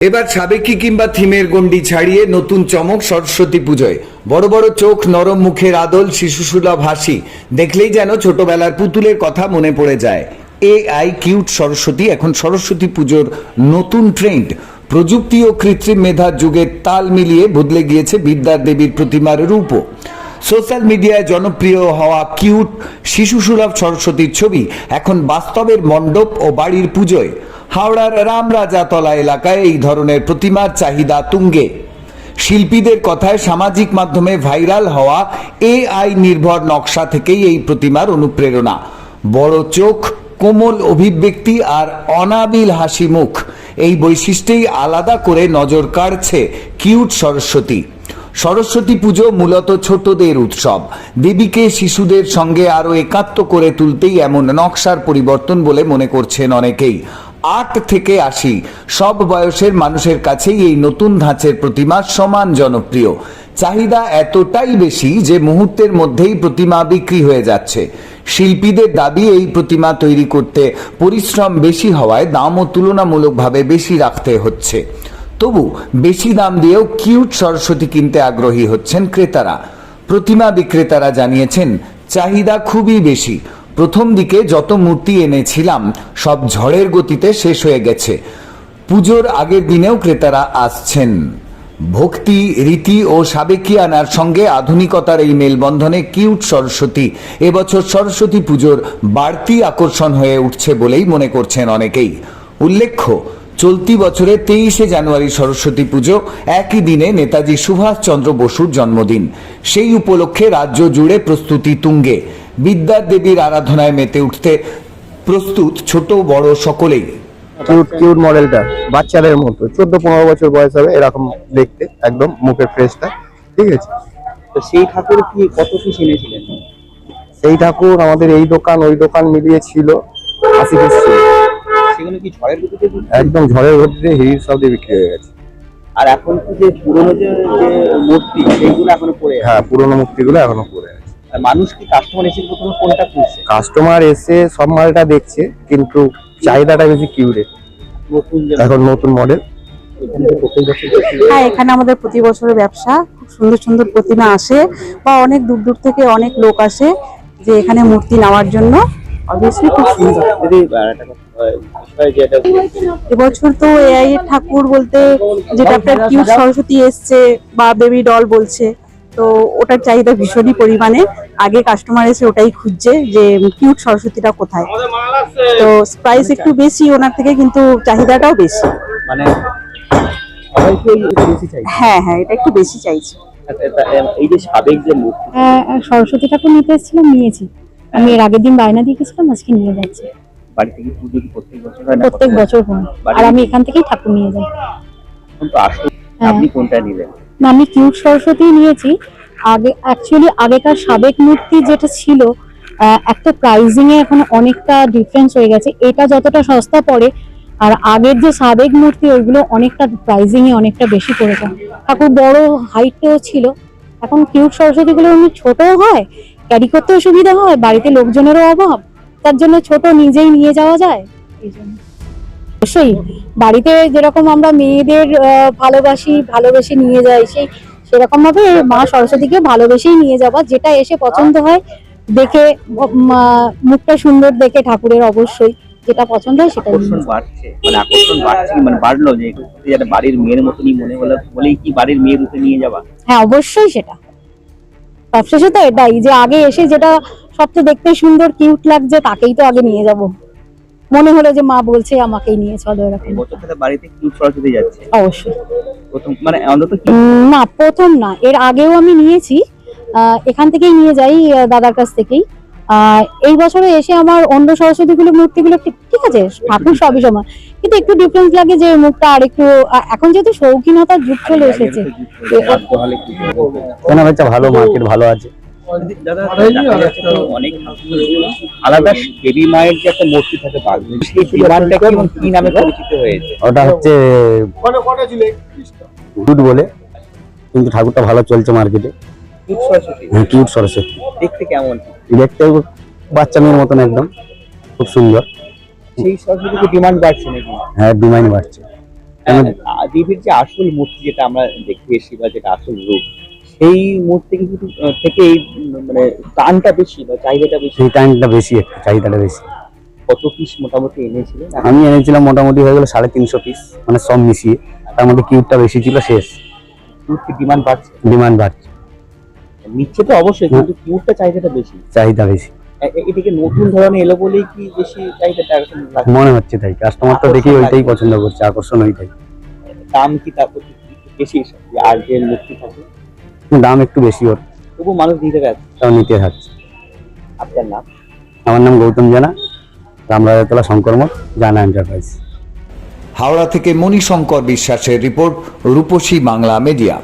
এবার সাবেকি কিংবা থিমের গণ্ডি ছাড়িয়ে নতুন চমক সরস্বতী পুজোয়। বড় বড় চোখ, নরম মুখের আদল, শিশুসুলভ হাসি। দেখলেই যেন ছোটবেলার পুতুলের কথা মনে পড়ে যায়। এ আই কিউট সরস্বতী এখন সরস্বতী পুজোর নতুন ট্রেন্ড প্রযুক্তি ও কৃত্রিম মেধার যুগের তাল মিলিয়ে বদলে গিয়েছে বিদ্যার দেবীর প্রতিমার রূপও। সোশ্যাল মিডিয়ায় জনপ্রিয় হওয়া কিউট শিশুসুলভ সরস্বতীর ছবি এখন বাস্তবের মণ্ডপ ও বাড়ির পুজোয়। হাওড়ার রামরাজাতলা এলাকায় এই ধরনের প্রতিমার চাহিদা তুঙ্গে। শিল্পীদের কথায় সামাজিক মাধ্যমে ভাইরাল হওয়া এআই নির্ভর নকশা থেকেই এই প্রতিমার অনুপ্রেরণা। বড় চোখ, কোমল অভিব্যক্তি আর অনাবিল হাসি মুখ, এই বৈশিষ্ট্যেই আলাদা করে নজর কাড়ছে কিউট সরস্বতী। সরস্বতী পুজো মূলত ছোটদের উৎসব। দেবীকে শিশুদের সঙ্গে আরও একাত্ম করে তুলতেই এমন নকশার পরিবর্তন বলে মনে করছেন অনেকেই। আট থেকে আশি। সব বয়সের মানুষের কাছেই এই নতুন ধাঁচের প্রতিমা সমান জনপ্রিয়। চাহিদা এতটাই বেশি যে মুহূর্তের মধ্যেই প্রতিমা বিক্রি হয়ে যাচ্ছে। শিল্পীদের দাবি, এই প্রতিমা তৈরি করতে পরিশ্রম বেশি হওয়ায় দামও তুলনামূলকভাবে বেশি রাখতে হচ্ছে। তবু বেশি দাম দিয়েও কিউট সরস্বতী কিনতে আগ্রহী হচ্ছেন ক্রেতারা। প্রতিমা বিক্রেতারা জানিয়েছেন, চাহিদা খুবই বেশি। প্রথম দিকে যত মূর্তি এনেছিলাম, সব ঝড়ের গতিতে শেষ হয়ে গেছে। পুজোর আগের দিনেও ক্রেতারা আসছেন। ভক্তি, রীতি ও সাবেকিয়ানার সঙ্গে আধুনিকতার এই মেলবন্ধনে কিউট সরস্বতী। এবছর সরস্বতী পুজোর বাড়তি আকর্ষণ হয়ে উঠছে বলেই মনে করছেন অনেকেই। উল্লেখ্য, চলতি বছরে তেইশে জানুয়ারি সরস্বতী পুজো একই দিনে নেতাজি সুভাষচন্দ্র বসুর জন্মদিন। সেই উপলক্ষে রাজ্য জুড়ে প্রস্তুতি তুঙ্গে। বিদ্যার দেবীর আরাধনায় মেতে উঠতে প্রস্তুত ছোট বড় সকলেই। কিউট কিউট মডেলটা বাচ্চাদের মতো। চোদ্দ পনেরো বছর বয়স হবে এরকম দেখতে একদম মুখের ফ্রেশটা। ঠিক আছে? তো সেই ঠাকুর কি কত এনেছিলেন? সেই ঠাকুর আমাদের এই দোকান ওই দোকান মিলিয়ে ছিল আশি পিস ছিল। সেগুলো কি ঝড়ের গতিতে? একদম ঝড়ের গতিতে শব্দে বিক্রি হয়ে গেছে। আর এখন তো যে পুরোনো যে মূর্তি সেইগুলো এখনও পড়ে আছে? হ্যাঁ পুরোনো মূর্তিগুলো এখনও পড়ে আছে। মানুষ কি কাস্টমার এসে প্রথমে কোনটা খুঁজছে কাস্টমার এসে সব মালটা দেখছে কিন্তু চাহিদাটা বেশি নতুন এখন নতুন মডেল হ্যাঁ এখানে আমাদের প্রতি বছরের ব্যবসা খুব সুন্দর সুন্দর প্রতিমা আসে বা অনেক দূর দূর থেকে অনেক লোক আসে যে এখানে মূর্তি নেওয়ার জন্য। অবভিয়াসলি খুব সুন্দর। এবছর তো এআই এর ঠাকুর বলতে যেটা আপনার কিউট সরস্বতী এসছে বা বেবি ডল বলছে। তো ওটার চাহিদা ভীষণই পরিমাণে। আগে কাস্টমার এসে ওটাই খুঁজছে যে কিউট সরস্বতীটা কোথায়। তো প্রাইস একটু বেশি ওনার থেকে কিন্তু চাহিদাটাও বেশি। মানে হ্যাঁ হ্যাঁ এটা একটু বেশি চাইছে। এই যে সাবেক যে মূর্তি হ্যাঁ, সরস্বতী ঠাকুর নিতে এসেছিলাম নিয়েছি। আমি এর আগের দিন বায়না দিয়ে গেছিলাম আজকে নিয়ে যাচ্ছি। বাড়ি থেকে পুজো প্রত্যেক বছর হয় না প্রত্যেক বছর হয়। আর আমি এখান থেকেই ঠাকুর নিয়ে যাই। হ্যাঁ। আপনি কোনটা নিলেন? আমি কিউট সরস্বতী নিয়েছি। আগে অ্যাকচুয়ালি আগেকার সাবেক মূর্তি যেটা ছিল একটা প্রাইজিং এ এখন অনেকটা ডিফারেন্স হয়ে গেছে। এটা যতটা সস্তা পড়ে, আর আগের যে সাবেক মূর্তি, ওইগুলো অনেকটা প্রাইজিং এ অনেকটা বেশি পড়ে যায় ঠাকুর বড় হাইটেও ছিল। এখন কিউট সরস্বতী গুলো এমনি ছোটও হয় ক্যারি করতেও সুবিধা হয়, বাড়িতে লোকজনেরও অভাব। তার জন্য ছোট নিজেই নিয়ে যাওয়া যায়। এই জন্য। অবশ্যই। বাড়িতে যেরকম আমরা মেয়েদের ভালোবাসি ভালোবেসে নিয়ে যাই সেই সেরকম ভাবে মা সরস্বতীকে ভালোবেসেই নিয়ে যাবা যেটা এসে পছন্দ হয় দেখে মুখটা সুন্দর দেখে ঠাকুরের অবশ্যই যেটা পছন্দ হয় সেটা নিয়ে আকর্ষণ বাড়ছে মানে আকর্ষণ বাড়ছে মানে বাড়লো যে যেটা বাড়ির মেয়ের মতনই মনে হলো বলেই কি বাড়ির মেয়ে রূপে নিয়ে যাবা হ্যাঁ অবশ্যই সেটা। সবশেষে তো এটাই যে আগে এসে যেটা সবচেয়ে দেখতে সুন্দর কিউট লাগছে তাকেই তো আগে নিয়ে যাব। মনে হলো যে মা বলছে আমাকেই নিয়ে চলো এরকম। বাড়িতে সরস্বতী যাচ্ছে? অবশ্যই। প্রথম মানে অন্তত না প্রথম না। এর আগেও আমি নিয়েছি। আহ, এখান থেকেই নিয়ে যাই দাদার কাছ থেকেই। আহ, এই বছরে এসে আমার অন্য সরস্বতী গুলো মূর্তিগুলো ঠিক ঠিক আছে ঠাকুর সবই সমান। কিন্তু একটু ডিফারেন্স লাগে যে মুখটা আর একটু এখন যেহেতু শৌখিনতার যুগ চলে এসেছে তাহলে কি বলব? কেনা বেচা ভালো মার্কেট ভালো আছে। দাদা দেখা যাচ্ছে তো অনেক আলাদা দেবী মায়ের যে একটা মূর্তি থাকে বাঘ সেই ডিমান্ডটা কি কি নামে পরিচিত হয়েছে? ওটা হচ্ছে দুধ বলে। কিন্তু ঠাকুরটা ভালো চলছে মার্কেটে। সরস্বতী। হ্যাঁ কিউট সরস্বতী। দেখতে কেমন? দেখতে বাচ্চা মেয়ের মতন একদম। খুব সুন্দর। সেই সরস্বতীকে ডিমান্ড বাড়ছে নাকি? হ্যাঁ ডিমাইন বাড়ছে। দেবীর যে আসল মূর্তি যেটা আমরা দেখতে এসেছি বা যেটা আসল রূপ সেই মূর্তি কিন্তু থেকে এই মানে টানটা বেশি বা চাহিদাটা বেশি? সেই টাইমটা বেশি একটু চাহিদাটা বেশি। কত পিস মোটামুটি এনেছিলেন আমি এনেছিলাম মোটামুটি হয়ে গেল সাড়ে তিনশো পিস মানে সব মিশিয়ে। তার মধ্যে কিউটটা বেশি ছিল শেষ। কিউটটি ডিমান্ড বাড়ছে? ডিমান্ড বাড়ছে। নিচ্ছে তো অবশ্যই কিন্তু কিউটটা চাহিদাটা বেশি। চাহিদা বেশি। এ- এ- এটাকে নতুন ধরনের এলো বলেই কি বেশি চাহিদাটা মনে হচ্ছে তাই কাস্টমার তো দেখি ওইটাই পছন্দ করছে আকর্ষণ ওইটাই। দাম কি তার প্রতি একটু বেশি? আর যে মূর্তি থাকে দাম একটু বেশি ওর। তবু মানুষ নিতে গেছে তাও নিতে থাকছে আপনার নাম? আমার নাম গৌতম জানা রামরাজাতলা শঙ্কর মঠ জানা এন্টারপ্রাইজ হাওড়া থেকে মণিশঙ্কর বিশ্বাসের রিপোর্ট রূপসী বাংলা মিডিয়া।